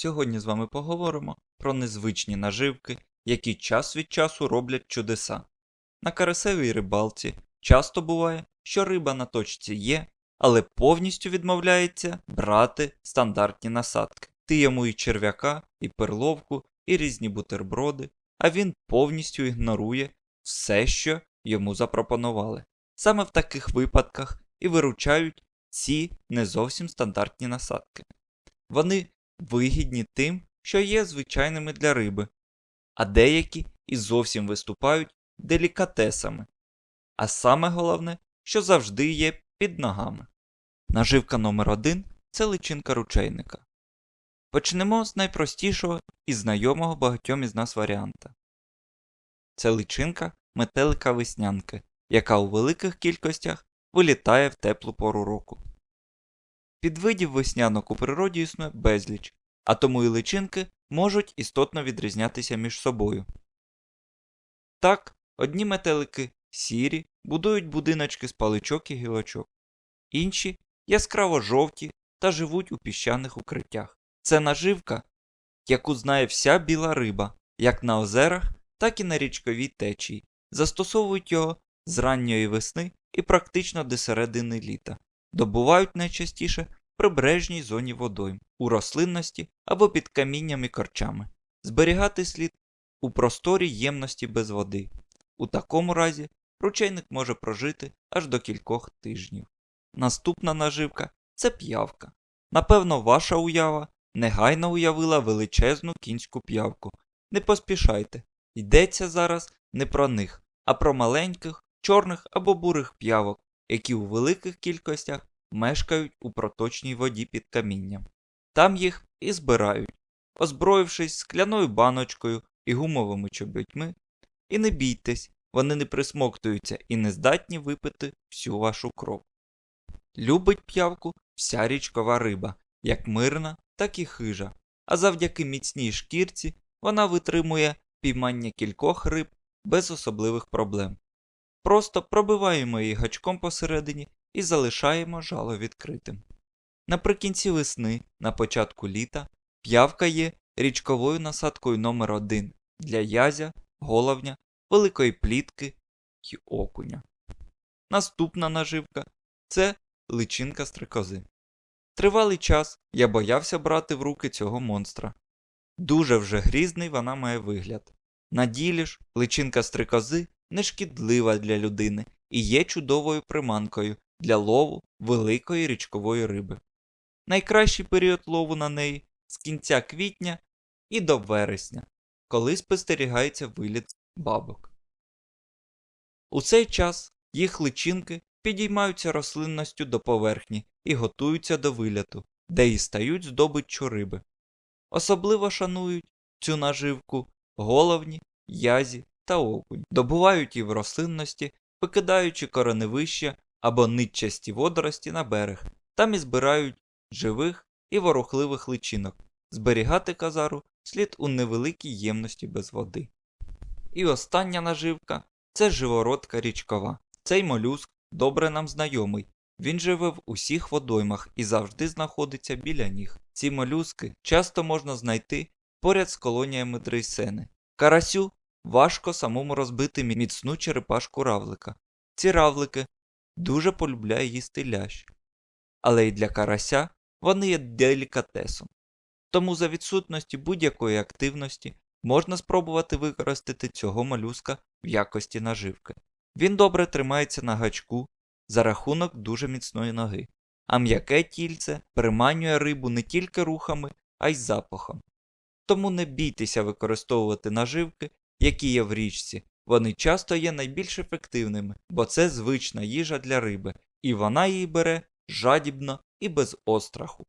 Сьогодні з вами поговоримо про незвичні наживки, які час від часу роблять чудеса. На карасевій рибалці часто буває, що риба на точці є, але повністю відмовляється брати стандартні насадки. Ти йому і черв'яка, і перловку, і різні бутерброди, а він повністю ігнорує все, що йому запропонували. Саме в таких випадках і виручають ці не зовсім стандартні насадки. Вони вигідні тим, що є звичайними для риби, а деякі і зовсім виступають делікатесами. А саме головне, що завжди є під ногами. Наживка номер 1 це личинка ручейника. Почнемо з найпростішого і знайомого багатьом із нас варіанта. Це личинка метелика веснянки, яка у великих кількостях вилітає в теплу пору року. Підвидів веснянок у природі існує безліч, а тому і личинки можуть істотно відрізнятися між собою. Так, одні метелики сірі, будують будиночки з паличок і гілочок, інші яскраво жовті та живуть у піщаних укриттях. Це наживка, яку знає вся біла риба, як на озерах, так і на річковій течії. Застосовують його з ранньої весни і практично до середини літа. Добувають найчастіше в прибережній зоні водойм, у рослинності або під каміннями корчами. Зберігати слід у просторі ємності без води. У такому разі ручейник може прожити аж до кількох тижнів. Наступна наживка це п'явка. Напевно, ваша уява негайно уявила величезну кінську п'явку. Не поспішайте, йдеться зараз не про них, а про маленьких, чорних або бурих п'явок, які у великих кількостях мешкають у проточній воді під камінням. Там їх і збирають, озброївшись скляною баночкою і гумовими чобітьми. І не бійтесь, вони не присмоктуються і не здатні випити всю вашу кров. Любить п'явку вся річкова риба, як мирна, так і хижа, а завдяки міцній шкірці вона витримує піймання кількох риб без особливих проблем. Просто пробиваємо її гачком посередині і залишаємо жало відкритим. Наприкінці весни, на початку літа, п'явка є річковою насадкою номер 1 для язя, головня, великої плітки й окуня. Наступна наживка це личинка стрикози. Тривалий час я боявся брати в руки цього монстра. Дуже вже грізний вона має вигляд. На ділі ж личинка стрикози нешкідлива для людини і є чудовою приманкою для лову великої річкової риби. Найкращий період лову на неї з кінця квітня і до вересня, коли спостерігається виліт бабок. У цей час їх личинки підіймаються рослинністю до поверхні і готуються до виляту, де і стають здобиччю риби. Особливо шанують цю наживку головні, язі та окунь, добувають її в рослинності, викидаючи кореневища або нитчасті водорості на берег, там і збирають живих і ворухливих личинок. Зберігати казару слід у невеликій ємності без води. І остання наживка це живородка річкова. Цей молюск добре нам знайомий. Він живе в усіх водоймах і завжди знаходиться біля ніг. Ці молюски часто можна знайти поряд з колоніями дрейсени. Карасю важко самому розбити міцну черепашку равлика. Ці равлики дуже полюбляє їсти лящ. Але й для карася вони є делікатесом. Тому за відсутності будь-якої активності можна спробувати використати цього молюска в якості наживки. Він добре тримається на гачку за рахунок дуже міцної ноги, а м'яке тільце приманює рибу не тільки рухами, а й запахом. Тому не бійтеся використовувати наживки, які є в річці, вони часто є найбільш ефективними, бо це звична їжа для риби, і вона її бере жадібно і без остраху.